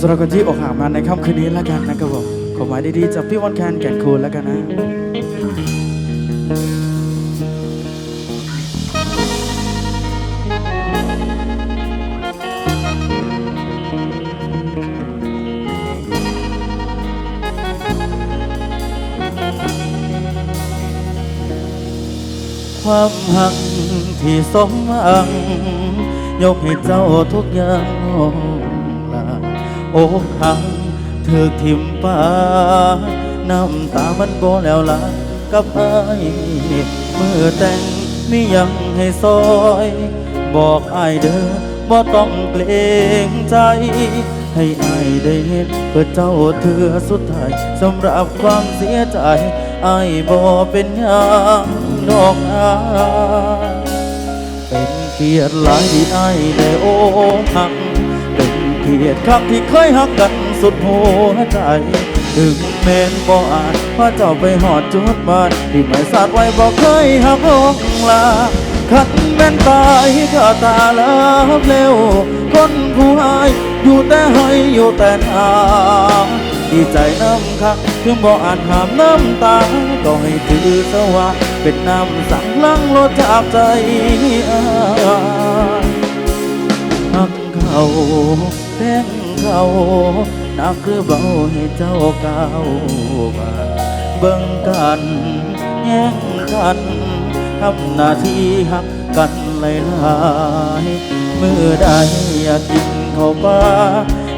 สำหรับคนที่อกหักมาในค่ำคืนนี้แล้วกันนะครับผมขอหมายดีๆจากพี่วันแคนแก่นคูณแล้วกันนะความหักที่สมหวัง ยกให้เจ้าทุกอย่างลา อกหักเธอทิมปาน้ำตามันโบแล้วละกับไอ้ายเมื่อแต่งมียังให้ซอย บอกไอ้ายเด้อบ่ต้องเกรงใจ ให้ไอ้ายได้เห็นเพื่อเจ้าเธอสุดท้ายสำหรับความเสียใจไอ้ายบ่เป็นยังดอกอายเป็นเกียรติหลายที่ไอ้ายได้โอ้หัก เกียรติครับที่เคยหักกันสุดหัวใจ ถึงแม้นบ่อาจพาเจ้าไปหอดจุดหมายที่ไม่สาดไว้บ่เคยหักลงลาขันแม่นตายก็ตาลับเร็ว คนผู้หายอยู่แต่ให้อยู่แต่หาดีใจน้ำคักถึงบ่อาจหามน้ำตา ก็ให้ถือซะว่าเป็นน้ำสั่งลังลดจากใจอาหักเขา แท่งเขานักหรือเบาให้เจ้าก้าวมาเบิ่งกันแย่งกันทำหน้าที่หักกันหลายๆมือใดอยากกินเข้าปลา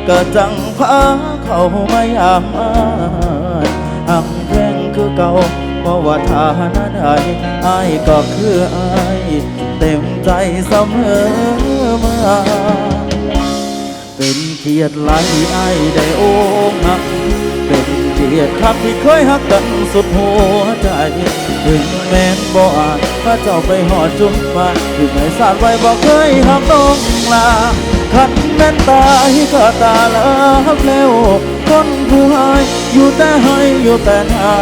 ก็จังพาเขามายามอายหักแพงคือเก่าเพราะว่าฐานะใดอายก็คืออาย เต็มใจเสมอมา กียรติหลายที่ไอ้ายได้โอ้หักเป็นเกียรติครับที่เคยหักกันสุดหัวใจถึงแม้นบ่อาจพระเจ้าไปหอดจุดหมายที่ไม่สาดไว้บ่เคยหักต้องลาขันแม่นตายก็ตาลับเร็วคนผู้หายอยู่แต่ให้อยู่แต่หา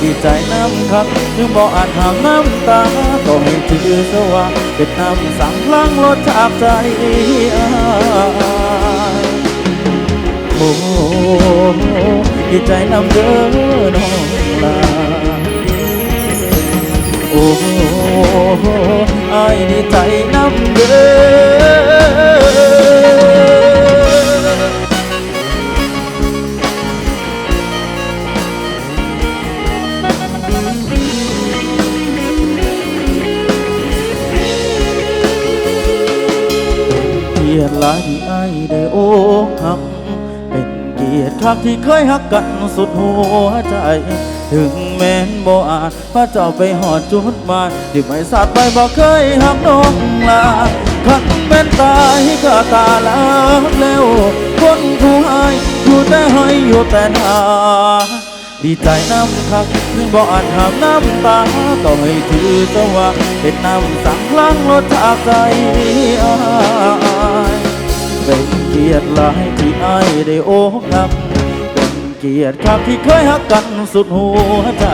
ดีใจน้ำคักถึงบ่อาจหามน้ำตาต้อให้ถือสว่าเป็นน้ำสั่งล้างรสจากใจอ้า ดีใจนำเด้อน้องลาโอ้ไอายดีใจนำเด้อเกียรหลายไอ้ได้โอ้หัก ยรติคักที่เคยหักกันสุดหัวใจ ถึงแม้นบ่อาจพระเจ้าไปหอดจุดหมายที่ไม่สาดไปบ่เคยหักน้องลาขันแม่นตายก็ตาลาบเร็วคนผู้หายอยู่แต่ให้อยู่แต่หาดีใจน้ำคักถึงบ่อาจหามน้ำตาต้องให้ถือซะว่าเป็นน้ำสั่งล้งรถจากใจอ้าย เกียรติหลายที่ไอได้โอ้หักเป็นเกียรติครับที่เคยหักกันสุดหัวใจ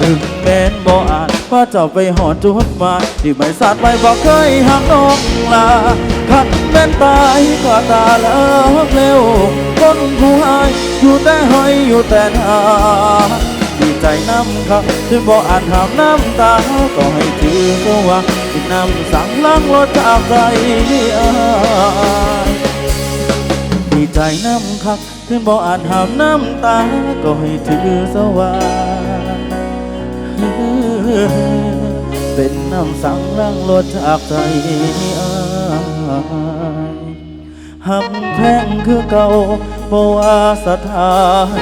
ถึงแม้นบ่อาจพระเจ้าไปหอดจุดมาที่ไม่สาดไปบอกเคยหักน้องลาขันแม่นตายก็ตาเลิกเร็วคนผู้หายอยู่แต่ให้อยู่แต่หาดีใจน้ำครับถึงบ่อาจหามน้ำตาก็ให้ถือว่าที่น้ำสั่งล้างรถจากใจอาย ดีใจน้ำคักถึงบ่อาจหามน้ำตา ก็ให้ถือสว่าเป็นน้ำสั่งล้างรถจากใจอายหักแพงคือเก่าบ่ว่าสถา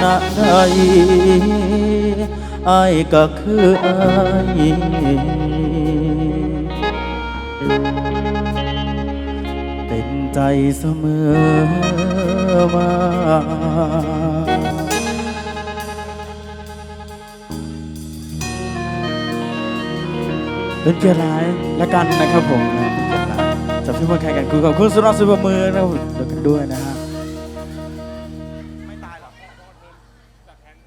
นะใดอายก็คืออายเป็นใจเสมอ มาเป็นเกียรติหลายและกันนะครับผมนะเป็นเกียรติหลายจากพี่พลแข่กันคือขอบคุณสุนัขสุภมือนะครับด้วยนะฮะ